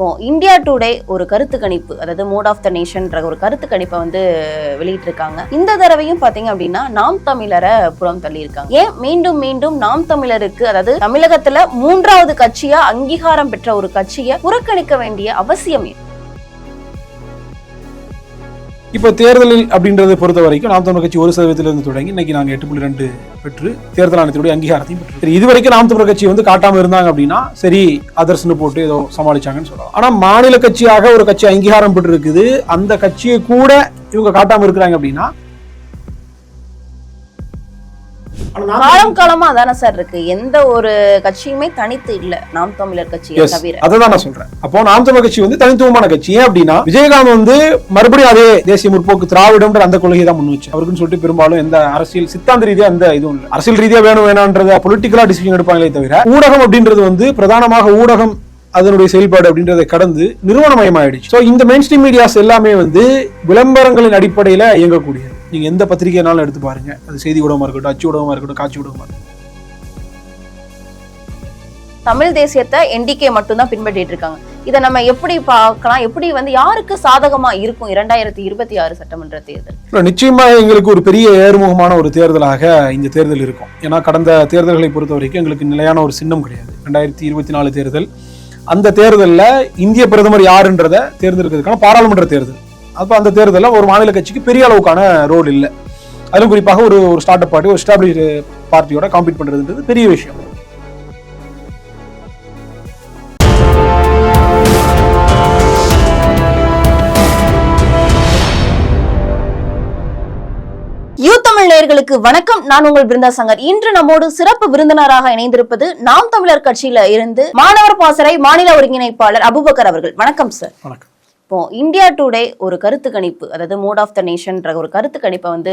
இப்போ India today ஒரு கருத்து கணிப்பு அதாவது மோட் ஆஃப் த நேஷன்ற ஒரு கருத்து கணிப்பை வந்து வெளியிட்டிருக்காங்க. இந்த தடவையும் பாத்தீங்க அப்படின்னா நாம் தமிழரை புறம் தள்ளியிருக்காங்க. ஏன்? மீண்டும் மீண்டும் நாம் தமிழருக்கு அதாவது தமிழகத்துல மூன்றாவது கட்சியா அங்கீகாரம் பெற்ற ஒரு கட்சியை புறக்கணிக்க வேண்டிய அவசியம் இப்போ தேர்தலில் அப்படின்றத பொறுத்த வரைக்கும் நாம் தமிழர் கட்சி ஒரு சதவீதத்திலிருந்து தொடங்கி இன்னைக்கு நாங்கள் எட்டு புள்ளி ரெண்டு பெற்று தேர்தல் ஆணையத்தினுடைய அங்கீகாரத்தையும் பெற்று சரி, இது வரைக்கும் நாம் தமிழர் கட்சி வந்து காட்டாமல் இருந்தாங்க அப்படின்னா சரி அதர்ஸ்னு போட்டு ஏதோ சமாளிச்சாங்கன்னு சொல்லலாம். ஆனால் மாநில கட்சியாக ஒரு கட்சி அங்கீகாரம் பெற்று இருக்குது அந்த கட்சியை கூட இவங்க காட்டாமல் இருக்கிறாங்க அப்படின்னா காலம் காலமா அதானே சார் இருக்கு. எந்த ஒரு கட்சியுமே தனித்து இல்ல. நாம் தமிழர் கட்சியை Yes, தவிர. அதை தான் நான் சொல்றேன். அப்போ நாம் தமிழர் கட்சி வந்து தனித்துவமான கட்சி. ஏன் அப்படின்னா விஜயகாந்த் வந்து மறுபடியும் அதே தேசிய முற்போக்கு திராவிடம்ன்ற அந்த கொள்கையை தான் முன் வச்சு அவருக்குன்னு சொல்லிட்டு பெரும்பாலும் எந்த அரசியல் சித்தாந்த ரீதியா எந்த இதுவும் இல்லை. அரசியல் ரீதியா வேணும் வேணான்றத பொலிட்டிக்கலா டிசிஷன் எடுப்பாங்களே தவிர ஊடகம் அப்படின்றது வந்து பிரதானமாக ஊடகம் அதனுடைய செயல்பாடு அப்படின்றதை கடந்து நிறுவனமயமாயிடுச்சு. ஸோ இந்த மெயின் ஸ்ட்ரீம் மீடியாஸ் எல்லாமே வந்து விளம்பரங்களின் அடிப்படையில இயங்கக்கூடியது. நீங்க எந்த பத்திரிகைனாலும் எடுத்து பாருங்க. அது செய்தி ஊடகமா இருக்கட்டும் அச்சு ஊடகமா இருக்கட்டும் காட்சி ஊடகமா இருக்கட்டும். தமிழ் தேசியத்தை என்டிகே மட்டும்தான் பின்பற்றிட்டு இருக்காங்க. இதை நம்ம எப்படி பார்க்கலாம்? எப்படி வந்து யாருக்கு சாதகமா இருக்கும் இரண்டாயிரத்தி இருபத்தி ஆறு சட்டமன்ற தேர்தல்? இல்ல, நிச்சயமா எங்களுக்கு ஒரு பெரிய ஏறுமுகமான ஒரு தேர்தலாக இந்த தேர்தல் இருக்கும். ஏன்னா கடந்த தேர்தல்களை பொறுத்த வரைக்கும் எங்களுக்கு நிலையான ஒரு சின்னம் கிடையாது. ரெண்டாயிரத்தி இருபத்தி நாலு தேர்தல். அந்த தேர்தலில் இந்திய பிரதமர் யாருன்றத தேர்ந்தெடுக்கிறதுக்கான பாராளுமன்ற தேர்தல். அப்போ அந்த தேர்தலில் ஒரு மாநில கட்சிக்கு பெரிய அளவுக்கான ரோல் இல்லை. அதிலும் குறிப்பாக ஒரு ஒரு ஸ்டார்ட் அப் பார்ட்டி ஒரு எஸ்டாப்ளிஷ் பார்ட்டியோட காம்பீட் பண்றதுன்றது பெரிய விஷயம். யூ தமிழ் நேயர்களுக்கு வணக்கம். நான் உங்கள் பிருந்தா சங்கர். இன்று நம்மோடு சிறப்பு விருந்தினராக இணைந்திருப்பது நாம் தமிழர் கட்சியில இருந்து மாணவர் பாசறை மாநில ஒருங்கிணைப்பாளர் அபுபக்கர் அவர்கள். வணக்கம் சார் வணக்கம். இப்போ இந்தியா டுடே ஒரு கருத்து கணிப்பு அதாவது மோட் ஆஃப் த நேஷன்ற ஒரு கருத்து கணிப்பை வந்து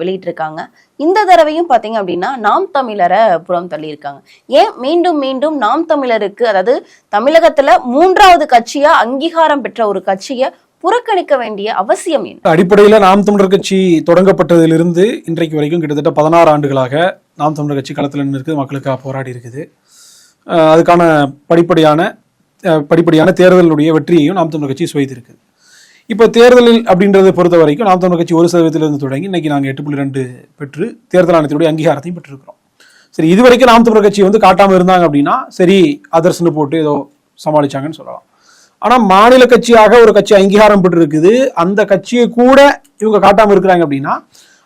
வெளியிட்டிருக்காங்க. இந்த தடவையும் பார்த்தீங்க அப்படின்னா நாம் தமிழரை புறம் தள்ளியிருக்காங்க. ஏன் மீண்டும் மீண்டும் நாம் தமிழருக்கு அதாவது தமிழகத்துல மூன்றாவது கட்சியா அங்கீகாரம் பெற்ற ஒரு கட்சியை புறக்கணிக்க வேண்டிய அவசியம் என்ன? அடிப்படையில் நாம் தமிழர் கட்சி தொடங்கப்பட்டதிலிருந்து இன்றைக்கு வரைக்கும் கிட்டத்தட்ட பதினாறு ஆண்டுகளாக நாம் தமிழர் கட்சி களத்தில் நின்று இருக்குது மக்களுக்காக போராடி இருக்குது அதுக்கான படிப்படியான படிப்படியான தேர்தலுடைய வெற்றியையும் நாம் தமிழர் கட்சி சுவைத்திருக்கு. இப்போ தேர்தலில் அப்படின்றத பொறுத்த வரைக்கும் நாம் தமிழர் கட்சி ஒரு சதவீதத்திலிருந்து தொடங்கி இன்னைக்கு நாங்கள் எட்டு புள்ளி ரெண்டு பெற்று தேர்தல் ஆணையத்தினுடைய அங்கீகாரத்தையும் பெற்றிருக்கிறோம். சரி இது வரைக்கும் நாம் தமிழர் கட்சி வந்து காட்டாமல் இருந்தாங்க அப்படின்னா சரி அதர்ஸ்னு போட்டு ஏதோ சமாளிச்சாங்கன்னு சொல்லலாம். ஆனால் மாநில கட்சியாக ஒரு கட்சி அங்கீகாரம் பெற்று இருக்குது அந்த கட்சியை கூட இவங்க காட்டாமல் இருக்கிறாங்க அப்படின்னா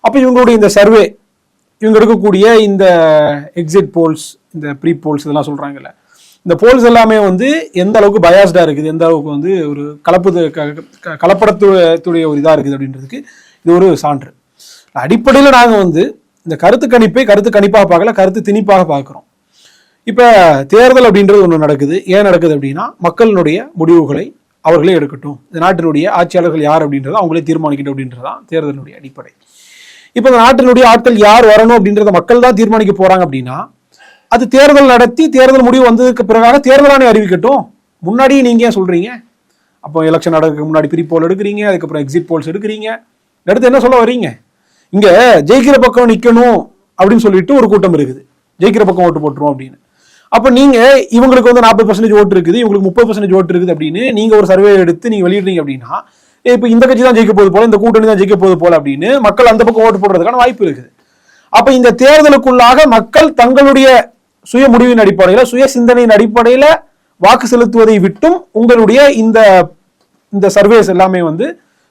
அப்போ இவங்களுடைய இந்த சர்வே இவங்க எடுக்கக்கூடிய இந்த எக்ஸிட் போல்ஸ் இந்த ப்ரீ போல்ஸ் இதெல்லாம் சொல்கிறாங்கல்ல இந்த போல்ஸ் எல்லாமே வந்து எந்த அளவுக்கு பயாஸ்டா இருக்குது எந்த அளவுக்கு வந்து ஒரு கலப்பு கலப்படத்துடைய ஒரு இதாக இருக்குது அப்படின்றதுக்கு இது ஒரு சான்று. அடிப்படையில் நாங்கள் வந்து இந்த கருத்து கணிப்பை கருத்து கணிப்பாக பார்க்கல கருத்து திணிப்பாக பார்க்குறோம். இப்போ தேர்தல் அப்படின்றது ஒன்று நடக்குது. ஏன் நடக்குது அப்படின்னா மக்களினுடைய முடிவுகளை அவர்களே எடுக்கட்டும். இந்த நாட்டினுடைய ஆட்சியாளர்கள் யார் அப்படின்றத அவங்களே தீர்மானிக்கட்டும் அப்படின்றதான் தேர்தலினுடைய அடிப்படை. இப்போ இந்த நாட்டினுடைய ஆட்கள் யார் வரணும் அப்படின்றத மக்கள் தான் தீர்மானிக்க போகிறாங்க அப்படின்னா அது தேர்தல் நடத்தி தேர்தல் முடிவு வந்ததுக்கு பிறகாக தேர்தலானே அறிவிக்கட்டும். முன்னாடியே நீங்க ஏன் சொல்றீங்க? அப்போ எலெக்ஷன் நடக்க முன்னாடி ப்ரீ போல் எடுக்கிறீங்க அதுக்கப்புறம் எக்ஸிட் போல்ஸ் எடுக்கிறீங்க. அடுத்து என்ன சொல்ல வர்றீங்க? இங்க ஜெயிக்கிற பக்கம் நிக்கணும் அப்படின்னு சொல்லிட்டு ஒரு கூட்டம் இருக்குது. ஜெயிக்கிற பக்கம் ஓட்டு போட்டுரும் அப்படின்னு. அப்போ நீங்க இவங்களுக்கு வந்து நாற்பது பர்சன்டேஜ் ஓட்டு இருக்குது இவங்களுக்கு முப்பது பர்சன்டேஜ் ஓட்டு இருக்குது அப்படின்னு நீங்க ஒரு சர்வே எடுத்து நீங்க வெளியிடுறீங்க அப்படின்னா இப்போ இந்த கட்சி தான் ஜெயிக்க போகுது போல இந்த கூட்டணி தான் ஜெயிக்க போது போல அப்படின்னு மக்கள் அந்த பக்கம் ஓட்டு போடுறதுக்கான வாய்ப்பு இருக்குது. அப்ப இந்த தேர்தலுக்குள்ளாக மக்கள் தங்களுடைய சுய முடிவின் அடிப்படையில் சுய சிந்தனையின் அடிப்படையில் வாக்கு செலுத்துவதை விட்டும் உங்களுடைய இந்த இந்த சர்வேஸ் எல்லாமே வந்து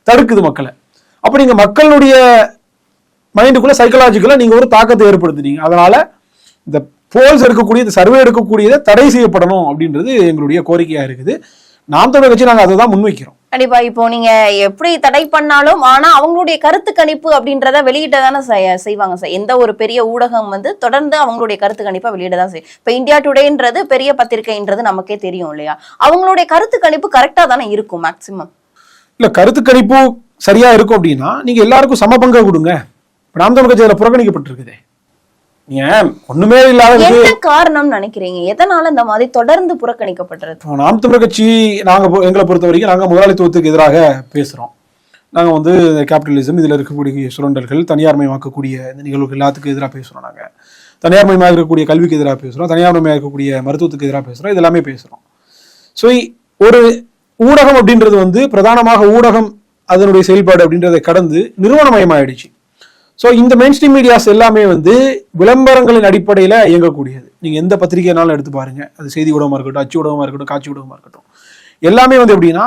தடுக்குது மக்களை. அப்போ நீங்கள் மக்களுடைய மைண்டுக்குள்ள சைக்கலாஜிக்கலாக நீங்கள் ஒரு தாக்கத்தை ஏற்படுத்துனீங்க. அதனால இந்த போல்ஸ் எடுக்கக்கூடிய இந்த சர்வே எடுக்கக்கூடியதை தடை செய்யப்படணும் அப்படின்றது எங்களுடைய கோரிக்கையாக இருக்குது. நாம் தமிழ் கட்சி நாங்கள் அதை தான் முன்வைக்கிறோம். கண்டிப்பா. இப்போ நீங்க எப்படி தடை பண்ணாலும் ஆனா அவங்களுடைய கருத்து கணிப்பு அப்படின்றத வெளியிட்ட தானே செய்வாங்க சார். எந்த ஒரு பெரிய ஊடகம் வந்து தொடர்ந்து அவங்களுடைய கருத்து கணிப்பை வெளியிட தான் செய்யும் இப்ப இந்தியா டுடேன்றது பெரிய பத்திரிகைன்றது நமக்கே தெரியும் இல்லையா? அவங்களுடைய கருத்து கணிப்பு கரெக்டா தானே இருக்கும் மேக்சிமம் இல்ல கருத்து கணிப்பு சரியா இருக்கும் அப்படின்னா நீங்க எல்லாருக்கும் சமபங்க கொடுங்க. இப்ப நாம் தமிழர் புறக்கணிக்கப்பட்டிருக்குதே. ஒண்ணுமே இல்லாத என்ன காரணம் நினைக்கிறீங்க? எதனால இந்த மாதிரி தொடர்ந்து புறக்கணிக்கப்பட்டது இப்போ நாம் தமிழர் கட்சி நாங்க எங்களை பொறுத்த வரைக்கும் நாங்க முதலாளித்துவத்துக்கு எதிராக பேசுறோம். நாங்க வந்து கேபிட்டலிசம் இதுல இருக்கக்கூடிய சுரண்டல்கள் தனியார்மயமாக்கக்கூடிய இந்த நிகழ்வுகள் எல்லாத்துக்கும் எதிராக பேசுறோம் நாங்க. தனியார்மயமாக இருக்கக்கூடிய கல்விக்கு எதிராக பேசுறோம். தனியார்மயமாக இருக்கக்கூடிய மருத்துவத்துக்கு எதிராக பேசுறோம். இது எல்லாமே பேசுறோம். ஸோ ஒரு ஊடகம் அப்படின்றது வந்து பிரதானமாக ஊடகம் அதனுடைய செயல்பாடு அப்படின்றதை கடந்து நிறுவனமயமாயிடுச்சு. ஸோ இந்த மெயின் ஸ்ட்ரீம் மீடியாஸ் எல்லாமே வந்து விளம்பரங்களின் அடிப்படையில் இயங்கக்கூடியது. நீங்கள் எந்த பத்திரிகைனாலும் எடுத்து பாருங்க. அது செய்தி ஊடகமாக இருக்கட்டும் அச்சு ஊடகமாக இருக்கட்டும் காட்சி ஊடகமாக இருக்கட்டும். எல்லாமே வந்து எப்படின்னா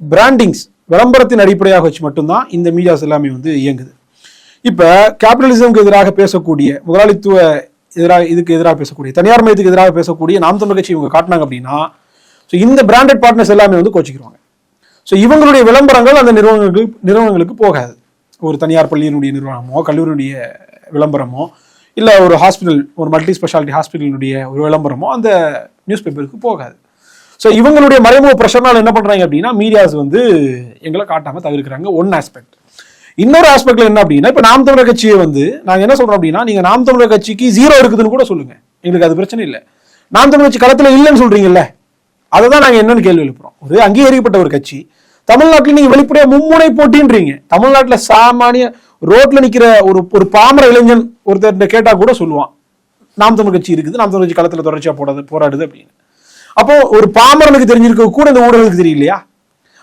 பிராண்டிங்ஸ் விளம்பரத்தின் அடிப்படையாக வச்சு மட்டும்தான் இந்த மீடியாஸ் எல்லாமே வந்து இயங்குது. இப்போ கேபிட்டலிசம்க்கு எதிராக பேசக்கூடிய முதலாளித்துவ எதிராக இதுக்கு எதிராக பேசக்கூடிய தனியார் மையத்துக்கு எதிராக பேசக்கூடிய நாம் தமிழ் கட்சி இவங்க காட்டினாங்க அப்படின்னா ஸோ இந்த பிராண்டட் பார்ட்னர்ஸ் எல்லாமே வந்து கோச்சிக்கிறாங்க ஸோ இவங்களுடைய விளம்பரங்கள் அந்த நிறுவனங்களுக்கு நிறுவனங்களுக்கு போகாது. ஒரு தனியார் பள்ளியினுடைய நிறுவனமோ கல்லூரியுடைய விளம்பரமோ இல்லை ஒரு ஹாஸ்பிட்டல் ஒரு மல்டி ஸ்பெஷாலிட்டி ஹாஸ்பிட்டலினுடைய ஒரு விளம்பரமோ அந்த நியூஸ் பேப்பருக்கு போகாது. ஸோ இவங்களுடைய மறைமுக ப்ரெஷர்னால என்ன பண்ணுறாங்க அப்படின்னா மீடியாஸ் வந்து எங்களை காட்டாமல் தவிர்க்கிறாங்க ஒன் ஆஸ்பெக்ட் இன்னொரு ஆஸ்பெக்ட்ல என்ன அப்படின்னா இப்போ நாம் தமிழர் கட்சியை வந்து நாங்கள் என்ன சொல்கிறோம் அப்படின்னா நீங்கள் நாம் தமிழர் கட்சிக்கு ஜீரோ இருக்குதுன்னு கூட சொல்லுங்கள் எங்களுக்கு அது பிரச்சனை இல்லை. நாம் தமிழர் கட்சி களத்தில் இல்லைன்னு சொல்கிறீங்கல்ல அதை தான் நாங்கள் என்னென்னு கேள்வி எழுப்புறோம். ஒரு அங்கீகரிக்கப்பட்ட ஒரு கட்சி தமிழ்நாட்டில் நீங்க வெளிப்படையா மும்முனை போட்டின்றீங்க. தமிழ்நாட்டில் சாமானிய ரோட்ல நிக்கிற ஒரு ஒரு பாமர இளைஞன் ஒருத்தர் கேட்டா கூட சொல்லுவான். நாம் தமிழ் கட்சி இருக்குது நாம் தமிழ் கட்சி களத்துல தொடர்ச்சியா போடாது போராடுது அப்படின்னு. அப்போ ஒரு பாமரனுக்கு தெரிஞ்சிருக்க கூட இந்த ஊடகங்களுக்கு தெரியலையா?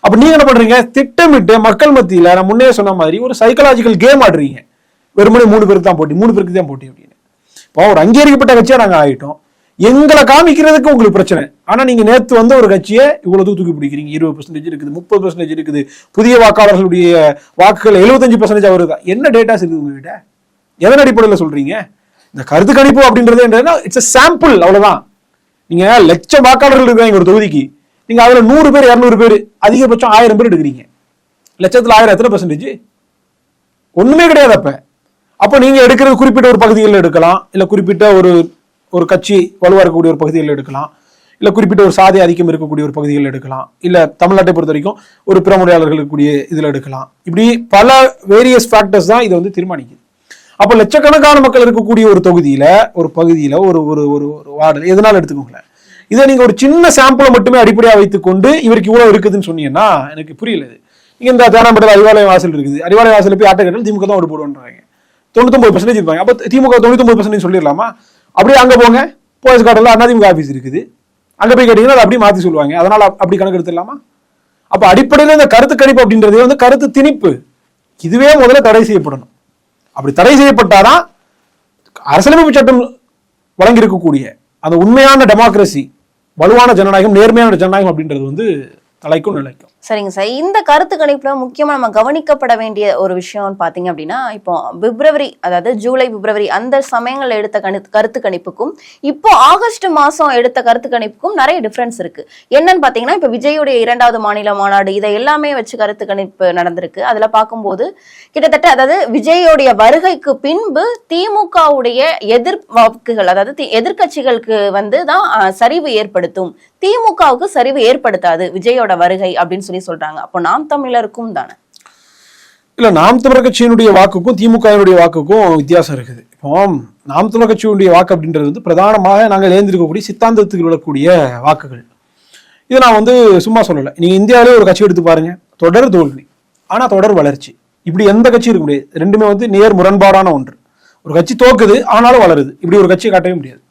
அப்ப நீங்க என்ன பண்றீங்க? திட்டமிட்டு மக்கள் மத்தியில நான் முன்னே சொன்ன மாதிரி ஒரு சைக்கலாஜிக்கல் கேம் ஆடுறீங்க. வெறுமனே மூணு பேருக்கு தான் போட்டி மூணு பேருக்கு தான் போட்டி அப்படின்னு. இப்போ ஒரு அங்கீகரிக்கப்பட்ட கட்சியா நாங்க ஆயிட்டோம். எங்களை காமிக்கிறதுக்கு உங்களுக்கு பிரச்சனை. ஆனா நீங்க நேத்து வந்த ஒரு கட்சியை இவ்வளவு தூக்கி பிடிக்கிறீங்க. இருபது பர்சன்டேஜ் இருக்குது முப்பது பர்சன்டேஜ் இருக்குது. புதிய வாக்காளர்களுடைய வாக்குகள் எழுபத்தஞ்சு பர்சன்டேஜ் வருதா என்ன டேட்டாஸ் இருக்குது உங்ககிட்ட? எதன் அடிப்படையில் சொல்றீங்க? இந்த கருத்து கணிப்பு அப்படின்றது என்னன்னா இட்ஸ் சாம்பிள் அவ்வளவுதான். நீங்க லட்சம் வாக்காளர்கள் இருக்காங்க ஒரு தொகுதிக்கு. நீங்க அதுல நூறு பேர் இரநூறு பேர் அதிகபட்சம் ஆயிரம் பேர் எடுக்கிறீங்க. லட்சத்துல ஆயிரம் எத்தனை பர்சன்டேஜ் ஒண்ணுமே கிடையாது அப்ப. அப்போ நீங்க எடுக்கிறது குறிப்பிட்ட ஒரு பகுதிகளில் எடுக்கலாம். இல்ல குறிப்பிட்ட ஒரு ஒரு கட்சி வலுவாக இருக்கக்கூடிய ஒரு பகுதிகளில் எடுக்கலாம். இல்ல குறிப்பிட்ட ஒரு சாதி அதிகம் இருக்கக்கூடிய ஒரு பகுதிகளில் எடுக்கலாம். இல்ல தமிழ்நாட்டை பொறுத்த வரைக்கும் ஒரு பிறமுறையாளர்கள் இருக்கக்கூடிய இதில் எடுக்கலாம். இப்படி பல வேரியஸ் ஃபேக்டர்ஸ் தான் இதை வந்து தீர்மானிக்குது. அப்போ லட்சக்கணக்கான மக்கள் இருக்கக்கூடிய ஒரு தொகுதியில ஒரு பகுதியில ஒரு ஒரு ஒரு ஒரு வார்டு எதனால எடுத்துக்கோங்களேன்? இதை நீங்க ஒரு சின்ன சாம்பிளை மட்டுமே அடிப்படையாக வைத்துக்கொண்டு இவருக்கு இவ்வளவு இருக்குதுன்னு சொன்னீங்கன்னா எனக்கு புரியல இது. இந்த தேனாம்பேட்டையில் அறிவாலய வாசல் இருக்குது. அறிவாலய வாசல் போய் ஆட்டை கட்டணும் திமுக தான் ஓடு போடுவோன்றாங்க. தொண்ணூத்தொம்பது பர்சன்டேஜ் இருப்பாங்க. அப்போ திமுக தொண்ணூத்தொம்பது பர்சன்டேஜ் சொல்லிடலாமா? அப்படியே அங்கே போங்க. போலீஸ் கார்டில் அதிமுக ஆஃபீஸ் இருக்குது. அங்கே போய் கேட்டீங்கன்னா அதை அப்படியே மாற்றி சொல்லுவாங்க. அதனால் அப்படி கணக்கு எடுத்துடலாமா? அப்போ அடிப்படையில் இந்த கருத்து கணிப்பு அப்படின்றதே வந்து கருத்து திணிப்பு. இதுவே முதல்ல தடை செய்யப்படணும். அப்படி தடை செய்யப்பட்டாதான் அரசியலமைப்பு சட்டம் வழங்கி இருக்கக்கூடிய அந்த உண்மையான டெமோக்ரஸி வலுவான ஜனநாயகம் நேர்மையான ஜனநாயகம் அப்படின்றது வந்து தலைக்கும் நிலைக்கும். சரிங்க சார். இந்த கருத்து கணிப்புல முக்கியமா நம்ம கவனிக்கப்பட வேண்டிய ஒரு விஷயம்னு பாத்தீங்க அப்படின்னா இப்போ பிப்ரவரி அதாவது ஜூலை பிப்ரவரி அந்த சமயங்களில் எடுத்த கணி கருத்து கணிப்புக்கும் இப்போ ஆகஸ்ட் மாசம் எடுத்த கருத்து கணிப்புக்கும் நிறைய டிஃப்ரென்ஸ் இருக்கு. என்னன்னு பாத்தீங்கன்னா இப்போ விஜயுடைய இரண்டாவது மாநில மாநாடு இதை எல்லாமே வச்சு கருத்து கணிப்பு நடந்திருக்கு. அதுல பார்க்கும்போது கிட்டத்தட்ட அதாவது விஜயோடைய வருகைக்கு பின்பு திமுகவுடைய எதிர் வாக்குகள் அதாவது எதிர்கட்சிகளுக்கு எதிர்க்கட்சிகளுக்கு வந்து தான் சரிவு ஏற்படுத்தும். திமுகவுக்கு சரிவு ஏற்படுத்தாது விஜயோட வருகை அப்படின்னு சொல்லி சொல்றாங்க. அப்போ நாம் தமிழருக்கும் தானே? இல்ல நாம் தமிழர் கட்சியினுடைய வாக்குக்கும் திமுகவினுடைய வாக்குக்கும் வித்தியாசம் இருக்குது. இப்போ நாம் தமிழர் கட்சியினுடைய வாக்கு அப்படின்றது வந்து பிரதானமாக நாங்கள் ஏந்திருக்கக்கூடிய சித்தாந்தத்துக்கு விழக்கூடிய வாக்குகள். இதை நான் வந்து சும்மா சொல்லலை. நீங்க இந்தியாவிலே ஒரு கட்சி எடுத்து பாருங்க. தொடர் தோல்வி. ஆனா தொடர் வளர்ச்சி. இப்படி எந்த கட்சி இருக்க முடியாது. ரெண்டுமே வந்து நேர் முரண்பாடான ஒன்று. ஒரு கட்சி தோக்குது ஆனாலும் வளருது. இப்படி ஒரு கட்சியை காட்டவே முடியாது.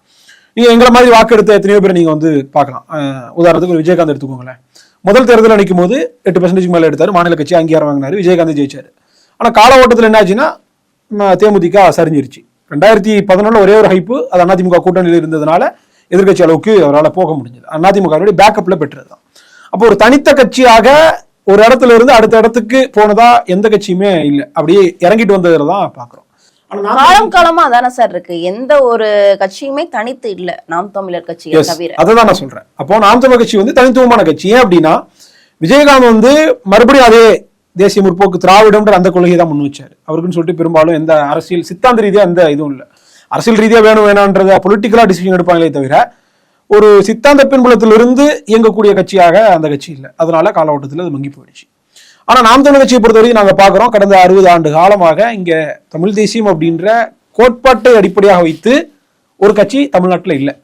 நீங்க எங்களை மாதிரி வாக்கு எடுத்த எத்தனையோ பேர் நீங்க வந்து பார்க்கலாம். உதாரணத்துக்கு ஒரு விஜயகாந்த் எடுத்துக்கோங்களேன். முதல் தேர்தலில் நிற்கும் போது எட்டு பர்சன்டேஜ் மேலே எடுத்தார். மாநில கட்சி அங்கீகாரம் வாங்கினார். விஜயகாந்த் ஜெயிச்சார். ஆனால் கால ஓட்டத்தில் என்ன ஆச்சுன்னா தேமுதிக சரிஞ்சிருச்சு. ரெண்டாயிரத்தி பதினொன்றில் ஒரே ஒரு ஹைப்பு அது அதிமுக கூட்டணியில் இருந்ததுனால எதிர்க்கட்சி அளவுக்கு அவரால் போக முடிஞ்சது. அதிமுகவுடைய பேக்கப்பில் பெற்றது தான் அப்போ ஒரு தனித்த கட்சியாக ஒரு இடத்துல இருந்து அடுத்த இடத்துக்கு போனதா எந்த கட்சியுமே இல்லை. அப்படியே இறங்கிட்டு வந்ததில் தான் பார்க்குறோம். காலம் காலமா அதானே சார் இருக்கு. எந்த ஒரு கட்சியுமே தனித்து இல்ல. நாம் தமிழர் Yes, தவிர. அதை தான் நான் சொல்றேன். அப்போ நாம் தமிழர் கட்சி வந்து தனித்துவமான கட்சி. ஏன் அப்படின்னா விஜயகாந்த் வந்து மறுபடியும் அதே தேசிய முற்போக்கு திராவிடம்ன்ற அந்த கொள்கையை தான் முன் வச்சாரு. அவருக்குன்னு சொல்லிட்டு பெரும்பாலும் எந்த அரசியல் சித்தாந்த ரீதியா எந்த இதுவும் இல்லை. அரசியல் ரீதியா வேணும் வேணான்றத பொலிட்டிக்கலா டிசிஷன் எடுப்பாங்களே தவிர ஒரு சித்தாந்த பின்புலத்திலிருந்து இயங்கக்கூடிய கட்சியாக அந்த கட்சி இல்லை. அதனால காலகட்டத்தில் அது மங்கி போயிடுச்சு. ஆனால் நாம் தமிழ் கட்சியை பொறுத்தவரைக்கும் நாங்கள் பார்க்குறோம். கடந்த அறுபது ஆண்டு காலமாக இங்கே தமிழ் தேசியம் அப்படின்ற கோட்பாட்டை அடிப்படையாக வைத்து ஒரு கட்சி தமிழ்நாட்டில் இல்லை.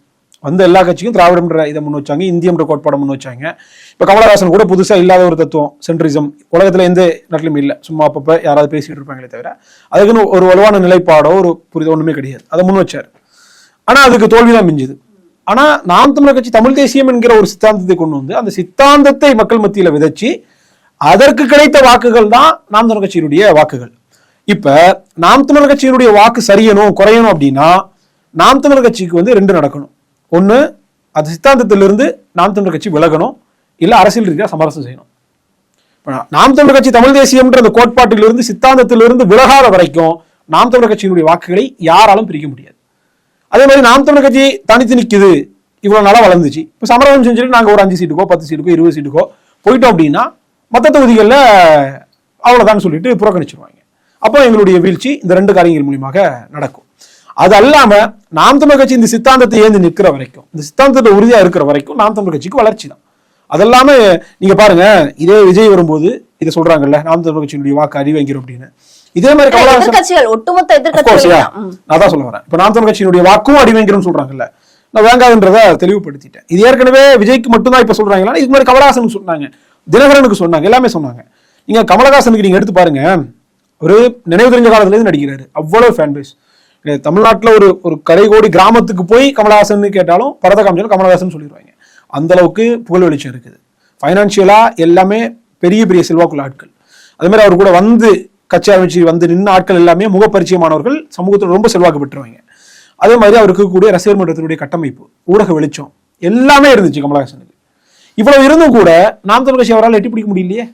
வந்த எல்லா கட்சியும் திராவிடம்ன்ற இதை முன் வச்சாங்க இந்தியம்ன்ற கோட்பாடை முன் வச்சாங்க. இப்போ கமலஹாசன் கூட புதுசாக இல்லாத ஒரு தத்துவம் சென்ட்ரிசம் உலகத்தில் எந்த நாட்டிலும் இல்லை. சும்மா அப்பப்போ யாராவது பேசிகிட்டு இருப்பாங்களே தவிர அதுக்குன்னு ஒரு வலுவான நிலைப்பாடோ ஒரு புரிதல் ஒன்றுமே கிடையாது. அதை முன் வச்சார். ஆனால் அதுக்கு தோல்வி தான் மிஞ்சுது. ஆனால் நாம் தமிழர் கட்சி தமிழ் தேசியம் என்கிற ஒரு சித்தாந்தத்தை கொண்டு வந்து அந்த சித்தாந்தத்தை மக்கள் மத்தியில் விதைச்சு அதற்கு கிடைத்த வாக்குகள் தான் நாம் தமிழர் கட்சியினுடைய வாக்குகள். இப்ப நாம் தமிழர் கட்சியினுடைய வாக்கு சரியணும் குறையணும் அப்படின்னா நாம் தமிழர் கட்சிக்கு வந்து ரெண்டு நடக்கணும். ஒன்று அது சித்தாந்தத்திலிருந்து நாம் தமிழர் கட்சி விலகணும் இல்லை அரசியல் ரீதியாக சமரசம் செய்யணும். நாம் தமிழர் கட்சி தமிழ் தேசியம்ன்ற அந்த கோட்பாட்டிலிருந்து சித்தாந்தத்திலிருந்து விலகாத வரைக்கும் நாம் தமிழர் கட்சியினுடைய வாக்குகளை யாராலும் பிரிக்க முடியாது. அதே மாதிரி நாம் தமிழர் கட்சி தனித்து நிற்குது இவ்வளோ நாளாக வளர்ந்துச்சு. இப்போ சமரசம் செஞ்சுட்டு நாங்க ஒரு அஞ்சு சீட்டுக்கோ பத்து சீட்டுக்கோ இருபது சீட்டுக்கோ போயிட்டோம் அப்படின்னா மற்ற தொகுதிகளில் அவ்வளவுதான் சொல்லிட்டு புறக்கணிச்சிருவாங்க. அப்போ எங்களுடைய வீழ்ச்சி இந்த ரெண்டு காரியங்கள் மூலியமாக நடக்கும். அது அல்லாம நாம் தமிழர் கட்சி இந்த சித்தாந்தத்தை ஏந்தி நிற்கிற வரைக்கும் இந்த சித்தாந்தத்தை உறுதியா இருக்கிற வரைக்கும் நாம் தமிழர் கட்சிக்கு வளர்ச்சி தான். அதெல்லாம நீங்க பாருங்க இதே விஜய் வரும்போது இதை சொல்றாங்கல்ல நாம் தமிழர் கட்சியினுடைய வாக்கு அடி வாங்கிறோம் அப்படின்னு. இதே மாதிரி கமலஹாசன் ஒட்டுமொத்த. நான் தான் சொல்ல வரேன். இப்போ நாம் தமிழ் கட்சியினுடைய வாக்கும் அடி வாங்கிறோம்னு சொல்றாங்கல்ல நான் வேங்காதுன்றத தெளிவுபடுத்திட்டேன். இது ஏற்கனவே விஜய்க்கு மட்டும்தான் இப்ப சொல்றாங்களா இதுக்கு மாதிரி கமலஹாசனுக்கு சொன்னாங்க. தினகரனுக்கு சொன்னாங்க எல்லாமே சொன்னாங்க. நீங்க கமலஹாசனுக்கு நீங்க எடுத்து பாருங்க ஒரு நினைவு தெரிஞ்ச காலத்துல நடிக்கிறாரு. அவ்வளவு ஃபேன் பேஸ் தமிழ்நாட்டில் ஒரு ஒரு கரைகோடி கிராமத்துக்கு போய் கமலஹாசன் கேட்டாலும் பரத காமிச்சாலும் கமலஹாசன் சொல்லிடுவாங்க. அந்த அளவுக்கு புகழ் வெளிச்சம் இருக்குது. ஃபைனான்சியலா எல்லாமே பெரிய பெரிய செல்வாக்குள்ள ஆட்கள். அதே மாதிரி அவர் கூட வந்து கட்சி அமைச்சு வந்து நின்ற ஆட்கள் எல்லாமே முகப்பரிச்சயமானவர்கள் சமூகத்தில் ரொம்ப செல்வாக்கு பெற்றுவாங்க. அதே மாதிரி அவருக்கு கூடிய ரசிகர் மன்றத்தினுடைய கட்டமைப்பு ஊடக வெளிச்சம் எல்லாமே இருந்துச்சு கமலஹாசனுக்கு. இவ்வளவு இருந்தும் கூட நாம் தமிழர் கட்சி அவரால் எட்டி பிடிக்க முடியலையே?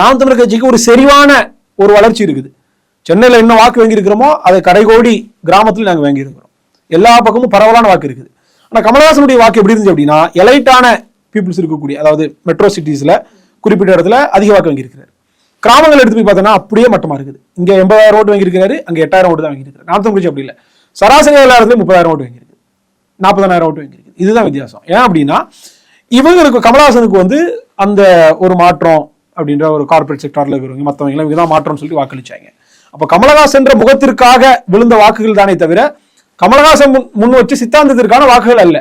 நாம் தமிழர் கட்சிக்கு ஒரு செறிவான ஒரு வளர்ச்சி இருக்குது. சென்னையில் என்ன வாக்கு வாங்கியிருக்கிறோமோ அதை கடைகோடி கிராமத்தில் நாங்கள் வாங்கியிருக்கிறோம். எல்லா பக்கமும் பரவலான வாக்கு இருக்குது. ஆனால் கமலஹாசனுடைய வாக்கு எப்படி இருந்துச்சு அப்படின்னா எலைட்டான பீப்புள்ஸ் இருக்கக்கூடிய அதாவது மெட்ரோ சிட்டிஸில் குறிப்பிட்ட இடத்துல அதிக வாக்கு வாங்கியிருக்கிறார். கிராமங்கள் எடுத்து போய் பார்த்தோன்னா அப்படியே மட்டமாக இருக்குது. இங்கே எண்பதாயிரம் ஓட்டு வாங்கியிருக்காரு அங்கே எட்டாயிரம் ஓட்டு தான் வாங்கியிருக்காரு நாம் தமிழ் கட்சி அப்படி இல்லை. சராசரி எல்லா முப்பதாயிரம் ஓட்டு வாங்கியிருக்கு. நாற்பதாயிரம் ஓட்டு வாங்கியிருக்கு. இதுதான் வித்தியாசம். ஏன் அப்படின்னா இவங்களுக்கு கமலஹாசனுக்கு வந்து அந்த ஒரு மாற்றம் அப்படின்ற ஒரு கார்ப்பரேட் செக்டார்ல இருக்கிறவங்க மற்றவங்க எல்லாம் இவங்க தான் மாற்றம்னு சொல்லி வாக்களிச்சாங்க. அப்ப கமலஹாசன்ற முகத்திற்காக விழுந்த வாக்குகள் தானே தவிர கமலஹாசன் முன்- முன் வச்சு சித்தாந்தத்திற்கான வாக்குகள் அல்ல.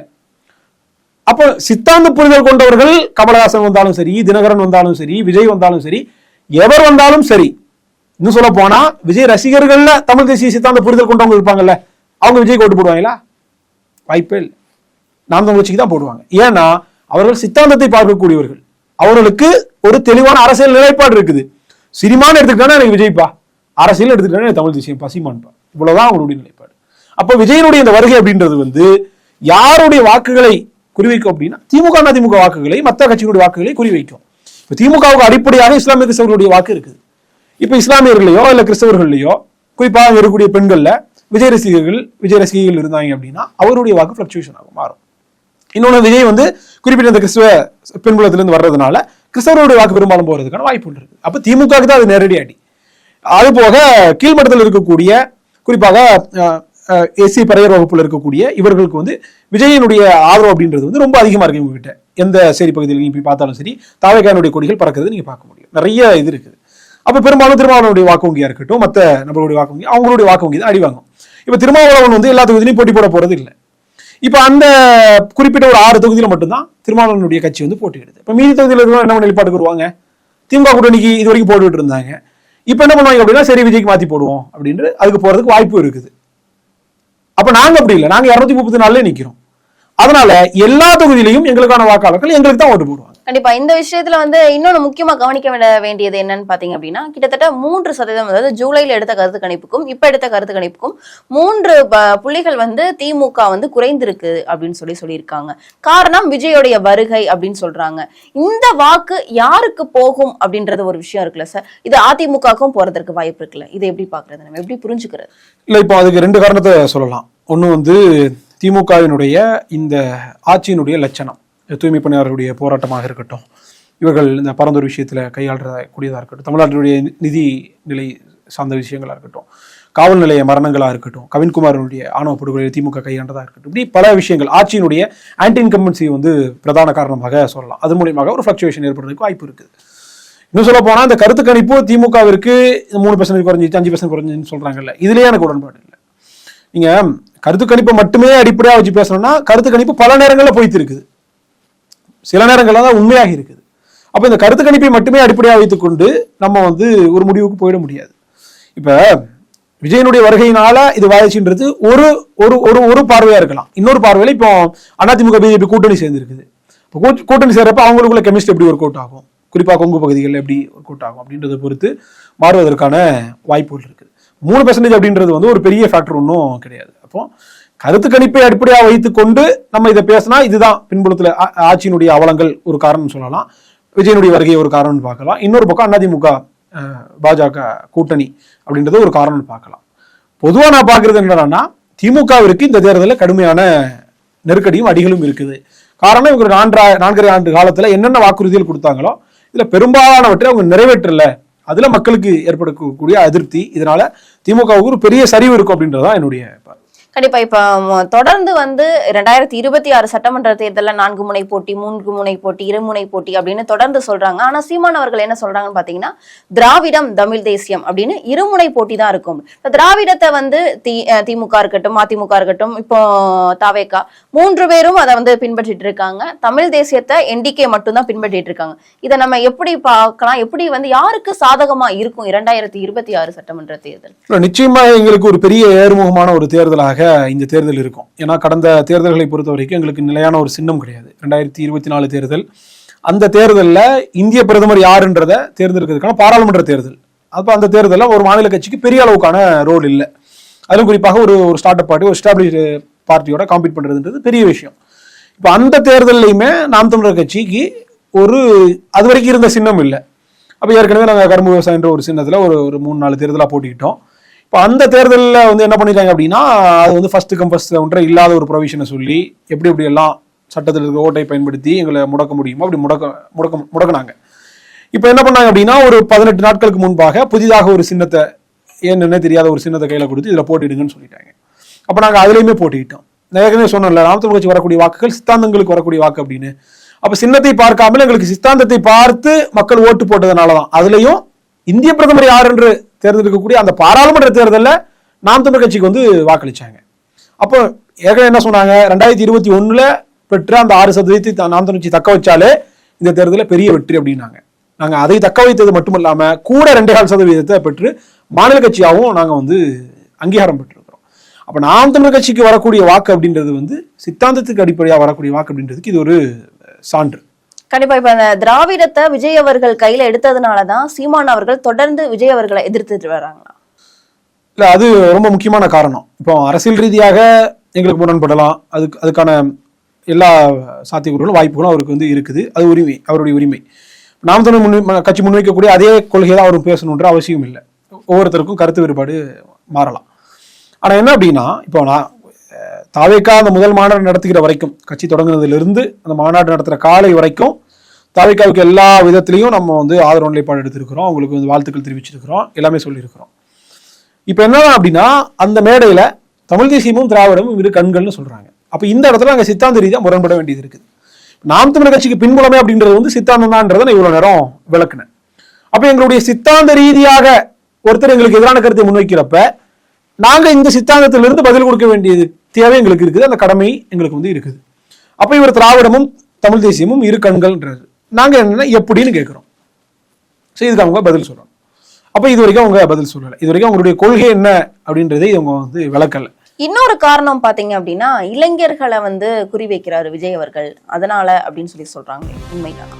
அப்போ சித்தாந்த புரிதல் கொண்டவர்கள் கமலஹாசன் வந்தாலும் சரி தினகரன் வந்தாலும் சரி விஜய் வந்தாலும் சரி எவர் வந்தாலும் சரி இன்னும் சொல்ல போனா விஜய் ரசிகர்கள்ல தமிழ் தேசிய சித்தாந்த புரிதல் கொண்டவங்க இருப்பாங்கல்ல அவங்க விஜய் ஓட்டு போடுவாங்களா? வாய்ப்பே இல்லை. நாம் தமிழ் கட்சிக்கு தான் போடுவாங்க. ஏன்னா அவர்கள் சித்தாந்தத்தை பார்க்கக்கூடியவர்கள். அவர்களுக்கு ஒரு தெளிவான அரசியல் நிலைப்பாடு இருக்குது. சினிமான்னு எடுத்துக்கிட்டா எனக்கு விஜய்ப்பா அரசியல் எடுத்துக்கிட்டா தமிழ் தேசியம் பசிமான்பா இவ்வளவுதான் அவங்களுடைய நிலைப்பாடு. அப்போ விஜயனுடைய இந்த வருகை அப்படின்றது வந்து யாருடைய வாக்குகளை குறிவைக்கும் அப்படின்னா திமுக அதிமுக வாக்குகளை மற்ற கட்சிகளுடைய வாக்குகளை குறிவைக்கும். இப்போ திமுகவுக்கு அடிப்படையாக இஸ்லாமிய கிறிஸ்தவர்களுடைய வாக்கு இருக்குது. இப்போ இஸ்லாமியர்களையோ இல்ல கிறிஸ்தவர்களையோ குறிப்பாக இருக்கக்கூடிய பெண்கள்ல விஜய் ரசிகர்கள் விஜய் ரசிகர்கள் இருந்தாங்க அப்படின்னா அவருடைய வாக்கு ஃபிளக்சுவேஷன் ஆகும் மாறும். இன்னொன்று விஜய் வந்து குறிப்பிட்ட இந்த கிறிஸ்துவ பின்புலத்திலிருந்து வர்றதுனால கிறிஸ்தவருடைய வாக்கு பெரும்பாலும் போகிறதுக்கான வாய்ப்பு இருக்கு அப்போ திமுகவுக்கு தான் அது நேரடி அடி. அது போக கீழ்மட்டத்தில் இருக்கக்கூடிய குறிப்பாக எஸ்சி பறையர் வகுப்பில் இருக்கக்கூடிய இவர்களுக்கு வந்து விஜயனுடைய ஆதரவு அப்படின்றது வந்து ரொம்ப அதிகமாக இருக்கு இவங்ககிட்ட. எந்த சேரி பகுதியில் நீங்க போய் பார்த்தாலும் சரி தாவைக்கானுடைய கொடிகள் பறக்கிறது நீங்கள் பார்க்க முடியும். நிறைய இது இருக்குது. அப்போ பெரும்பாலும் திருமாவளவனுடைய வாக்கு வங்கியாக இருக்கட்டும் மற்ற நபர்களுடைய வாக்கு வங்கி அவங்களுடைய வாக்கு வங்கி தான் அடி வாங்கும். திருமாவளவன் வந்து எல்லா தொகுதியிலையும் போட்டி போட போகிறது இல்லை இப்போ அந்த குறிப்பிட்ட ஒரு ஆறு தொகுதியில மட்டும்தான் திருமாவளவனுடைய கட்சி வந்து போட்டியிடுது. இப்போ மீதி தொகுதியில் இருக்கிறவங்க என்ன நிலைப்பாட்டுக்கு வருவாங்க? திமுக கூட்டணிக்கு இது வரைக்கும் போட்டுட்டு இருந்தாங்க இப்ப என்ன பண்ணுவாங்க அப்படின்னா சரி விஜய்க்கு மாற்றி போடுவோம் அப்படின்னு அதுக்கு போறதுக்கு வாய்ப்பு இருக்குது. அப்போ நாங்கள் அப்படி இல்லை. நாங்க இரநூத்தி முப்பத்தி நாலுலேயே நிற்கிறோம் அதனால எல்லா தொகுதியிலையும் எங்களுக்கான வாக்காளர்கள் எங்களுக்கு தான் ஓட்டு போடுவாங்க. கண்டிப்பா. இந்த விஷயத்துல வந்து இன்னொன்று முக்கியமா கவனிக்க வேண்ட- வேண்டியது என்னன்னு பாத்தீங்க அப்படின்னா கிட்டத்தட்ட மூன்று சதவீதம் அதாவது ஜூலைல எடுத்த கருத்து கணிப்புக்கும் இப்ப எடுத்த கருத்து கணிப்புக்கும் மூன்று ப- புள்ளிகள் வந்து திமுக வந்து குறைந்திருக்கு அப்படின்னு சொல்லி சொல்லியிருக்காங்க. காரணம் விஜயோடைய வருகை அப்படின்னு சொல்றாங்க. இந்த வாக்கு யாருக்கு போகும் அப்படின்றது ஒரு விஷயம் இருக்குல்ல சார்? இது அதிமுகவுக்கும் போறதற்கு வாய்ப்பு இருக்குல்ல? இதை எப்படி பாக்குறது நம்ம? எப்படி புரிஞ்சுக்கிறது? இல்ல இப்போ அதுக்கு ரெண்டு காரணத்தை சொல்லலாம். ஒன்று வந்து திமுகவினுடைய இந்த ஆட்சியினுடைய லட்சணம். தூய்மை பணியாளர்களுடைய போராட்டமாக இருக்கட்டும் இவர்கள் இந்த பரந்தூர் விஷயத்துல கூடியதாக இருக்கட்டும் தமிழ்நாட்டினுடைய நிதி நிலை சார்ந்த விஷயங்களாக இருக்கட்டும் காவல் நிலைய மரணங்களாக இருக்கட்டும் கவின்குமாரனுடைய ஆணவ படுகொலை திமுக கையாண்டதாக இருக்கட்டும் இப்படி பல விஷயங்கள் ஆட்சியினுடைய ஆன்டி இன்கம்பன்சி வந்து பிரதான காரணமாக சொல்லலாம். அது மூலியமாக ஒரு ஃப்ளக்சுவேஷன் ஏற்படுறதுக்கு வாய்ப்பு இருக்குது. இன்னும் சொல்ல போனால் இந்த கருத்து கணிப்பு திமுகவிற்கு மூணு பர்சன்ட் குறைஞ்சிச்சு அஞ்சு பர்சன்ட் குறைஞ்சுன்னு சொல்கிறாங்கல்ல இதுலேயே எனக்கு உடன்பாடு இல்லை. நீங்கள் கருத்து கணிப்பை மட்டுமே அடிப்படையாக வச்சு பேசணும்னா கருத்து கணிப்பு பல நேரங்களில் போய்த்து இருக்குது. சில நேரங்களில் தான் உண்மையாக இருக்குது. அப்போ இந்த கருத்து கணிப்பை மட்டுமே அடிப்படையாக வைத்துக்கொண்டு நம்ம வந்து ஒரு முடிவுக்கு போயிட முடியாது. இப்போ விஜயனுடைய வருகையினால இது வாயிச்சுன்றது ஒரு ஒரு ஒரு ஒரு பார்வையாக இருக்கலாம். இன்னொரு பார்வையில் இப்போ அதிமுக பிஜேபி கூட்டணி சேர்ந்துருக்குது. இப்போ கூட்டணி சேர்றப்ப அவங்களுக்குள்ள கெமிஸ்ட்ரி எப்படி ஒர்க் அவுட் ஆகும்? குறிப்பாக கொங்கு பகுதிகளில் எப்படி ஒர்க் அவுட் ஆகும்? அப்படின்றத பொறுத்து மாறுவதற்கான வாய்ப்புகள் இருக்குது. மூணு பெர்சன்டேஜ் அப்படின்றது வந்து ஒரு பெரிய ஃபேக்டர் ஒன்றும் கிடையாது. அப்போ கருத்து கணிப்பை அடிப்படையாக வைத்துக்கொண்டு நம்ம இதை பேசினா இதுதான் பின்புலத்தில் ஆ- ஆட்சியினுடைய அவலங்கள் ஒரு காரணம் சொல்லலாம். விஜயனுடைய வருகை ஒரு காரணம்னு பார்க்கலாம். இன்னொரு பக்கம் அதிமுக பாஜக கூட்டணி அப்படின்றது ஒரு காரணம்னு பார்க்கலாம். பொதுவாக நான் பார்க்கறது என்னன்னா திமுகவிற்கு இந்த தேர்தலில் கடுமையான நெருக்கடியும் அடிகளும் இருக்குது. காரணம் இவங்க நான்கா நான்கரை ஆண்டு காலத்தில் என்னென்ன வாக்குறுதிகள் கொடுத்தாங்களோ இதில் பெரும்பாலானவற்றை அவங்க நிறைவேற்றல. அதில் மக்களுக்கு ஏற்படக்கூடிய அதிருப்தி. இதனால திமுகவுக்கு ஒரு பெரிய சரிவு இருக்கும் அப்படின்றதான் என்னுடைய கண்டிப்பா இப்ப தொடர்ந்து வந்து ரெண்டாயிரத்தி இருபத்தி ஆறு சட்டமன்ற தேர்தலில் நான்கு முனை போட்டி மூன்று முனை போட்டி இருமுனை போட்டி அப்படின்னு தொடர்ந்து சொல்றாங்க. ஆனா சீமான் அவர்கள் என்ன சொல்றாங்கன்னு பாத்தீங்கன்னா திராவிடம் தமிழ் தேசியம் அப்படின்னு இருமுனை போட்டி தான் இருக்கும். இப்ப திராவிடத்தை வந்து தி அஹ் திமுக இருக்கட்டும் அதிமுக இருக்கட்டும் இப்போ தாவேக்கா மூன்று பேரும் அதை வந்து பின்பற்றிட்டு இருக்காங்க. தமிழ் தேசியத்தை என்டிகே மட்டும்தான் பின்பற்றிட்டு இருக்காங்க. இதை நம்ம எப்படி பார்க்கலாம்? எப்படி வந்து யாருக்கு சாதகமா இருக்கும் இரண்டாயிரத்தி இருபத்தி ஆறு சட்டமன்ற தேர்தல்? நிச்சயமா எங்களுக்கு ஒரு பெரிய ஏறுமுகமான ஒரு தேர்தலாக இந்த தேர்தல் இருக்கும். ஏன்னா கடந்த தேர்தல்களை பொறுத்த வரைக்கும் எங்களுக்கு நிலையான ஒரு சின்னம் கிடையாது. ரெண்டாயிரத்தி இருபத்தி நாலு தேர்தல். அந்த தேர்தலில் இந்திய பிரதமர் யாருன்றதை தேர்ந்தெடுக்கிறதுக்கான பாராளுமன்ற தேர்தல். அப்போ அந்த தேர்தலில் ஒரு மாநில கட்சிக்கு பெரிய அளவுக்கான ரோல் இல்லை. அதிலும் குறிப்பாக ஒரு ஒரு ஸ்டார்ட் அப் பார்ட்டி ஒரு ஸ்டாப்ளிஷ் பார்ட்டியோட காம்பீட் பண்ணுறதுன்றது பெரிய விஷயம். இப்போ அந்த தேர்தல்லையுமே நாம் தமிழர் கட்சிக்கு ஒரு அது வரைக்கும் இருந்த சின்னம் இல்லை. அப்போ ஏற்கனவே நாங்கள் கரும்பு விவசாயன்ற ஒரு சின்னத்தில் ஒரு ஒரு மூணு நாலு தேர்தலாக போட்டிக்கிட்டோம். இப்போ அந்த தேர்தலில் வந்து என்ன பண்ணிட்டாங்க அப்படின்னா அது வந்து ஃபர்ஸ்ட் கம் ஃபர்ஸ்ட் கவுண்டர் இல்லாத ஒரு ப்ரொவிஷனை சொல்லி எப்படி எப்படி எல்லாம் சட்டத்தில் இருக்கிற ஓட்டை பயன்படுத்தி எங்களை முடக்க முடியுமோ அப்படி முடக்க முடக்க முடக்கினாங்க. இப்போ என்ன பண்ணாங்க அப்படின்னா ஒரு பதினெட்டு நாட்களுக்கு முன்பாக புதிதாக ஒரு சின்னத்தை என்னென்ன தெரியாத ஒரு சின்னத்தை கையில் கொடுத்து இதில் போட்டிடுங்கன்னு சொல்லிட்டாங்க. அப்போ நாங்கள் அதுலேயுமே போட்டிக்கிட்டோம் ஏற்கனவே சொன்னோம்ல நாமத்தல் கட்சி வரக்கூடிய வாக்குகள் சித்தாந்தங்களுக்கு வரக்கூடிய வாக்கு அப்படின்னு. அப்போ சின்னத்தை பார்க்காமல் எங்களுக்கு சித்தாந்தத்தை பார்த்து மக்கள் ஓட்டு போட்டதுனால தான் அதுலேயும் இந்திய பிரதமர் யார் என்று தேர்ந்தெடுக்கக்கூடிய அந்த பாராளுமன்ற தேர்தலில் நாம் தமிழ் கட்சிக்கு வந்து வாக்களித்தாங்க அப்போ ஏற்கனவே என்ன சொன்னாங்க? ரெண்டாயிரத்தி இருபத்தி ஒன்றில் பெற்ற அந்த ஆறு சதவீதத்தை நாம் தமிழ் கட்சி தக்க வச்சாலே இந்த தேர்தலில் பெரிய வெற்றி அப்படின்னாங்க. நாங்கள் அதை தக்க வைத்தது மட்டும் இல்லாமல் கூட ரெண்டே கால் சதவீதத்தை பெற்று மாநில கட்சியாகவும் நாங்கள் வந்து அங்கீகாரம் பெற்றிருக்கிறோம். அப்போ நாம் தமிழ் கட்சிக்கு வரக்கூடிய வாக்கு அப்படின்றது வந்து சித்தாந்தத்துக்கு அடிப்படையாக வரக்கூடிய வாக்கு அப்படின்றதுக்கு இது ஒரு சான்று. கண்டிப்பா இப்ப அந்த திராவிடத்தை விஜய் அவர்கள் கையில எடுத்ததுனாலதான் சீமான் அவர்கள் தொடர்ந்து விஜய் அவர்களை எதிர்த்துட்டு வராங்களா? இல்ல அது ரொம்ப முக்கியமான காரணம். இப்போ அரசியல் ரீதியாக எங்களுக்கு முரண்படலாம். அதுக்கு அதுக்கான எல்லா சாத்தியக்கூறுகளும் வாய்ப்புகளும் அவருக்கு வந்து இருக்குது. அது உரிமை அவருடைய உரிமை. நாம் தமிழ் முன் கட்சி முன்வைக்கக்கூடிய அதே கொள்கையை தான் அவர் பேசணுன்ற அவசியம் இல்லை ஒவ்வொருத்தருக்கும் கருத்து வேறுபாடு மாறலாம். ஆனால் என்ன அப்படின்னா இப்போ நான் தாவேக்கா அந்த முதல் மாநாடு நடத்துகிற வரைக்கும் கட்சி தொடங்குனதிலிருந்து அந்த மாநாடு நடத்துகிற காலை வரைக்கும் தாவேக்காவுக்கு எல்லா விதத்திலையும் நம்ம வந்து ஆதரவு நிலைப்பாடு எடுத்திருக்கிறோம். அவங்களுக்கு வந்து வாழ்த்துக்கள் தெரிவிச்சிருக்கிறோம். எல்லாமே சொல்லியிருக்கிறோம். இப்போ என்ன அப்படின்னா அந்த மேடையில் தமிழ் தேசியமும் திராவிடமும் இரு கண்கள்னு சொல்கிறாங்க அப்போ இந்த இடத்துல அங்கே சித்தாந்த ரீதியாக முரண்பட வேண்டியது இருக்குது. நாம் தமிழர் கட்சிக்கு பின்புலமே அப்படின்றது வந்து சித்தாந்தம் தான்றதை நான் நேரம் விளக்குனேன். அப்போ எங்களுடைய சித்தாந்த ரீதியாக ஒருத்தர் எங்களுக்கு எதிரான கருத்தை முன்வைக்கிறப்ப நாங்கள் இந்த சித்தாந்தத்திலிருந்து பதில் கொடுக்க வேண்டியது தேவை எங்களுக்கு இருக்குது அந்த கடமை எங்களுக்கு வந்து இருக்குது. அப்போ இவர் திராவிடமும் தமிழ் தேசியமும் இரு கண்கள்ன்றது. நாங்க என்னன்னா எப்படின்னு கேட்கிறோம் ஸோ இதுக்கு அவங்க பதில் சொல்கிறோம் அப்போ இது வரைக்கும் அவங்க பதில் சொல்லலை. இது வரைக்கும் அவங்களுடைய கொள்கை என்ன அப்படின்றதை இவங்க வந்து விளக்கலை. இன்னொரு காரணம் பாத்தீங்க அப்படின்னா இளைஞர்களை வந்து குறிவைக்கிறாரு விஜய் அவர்கள். அதனால அப்படின்னு சொல்லி சொல்றாங்க. உண்மைதான்.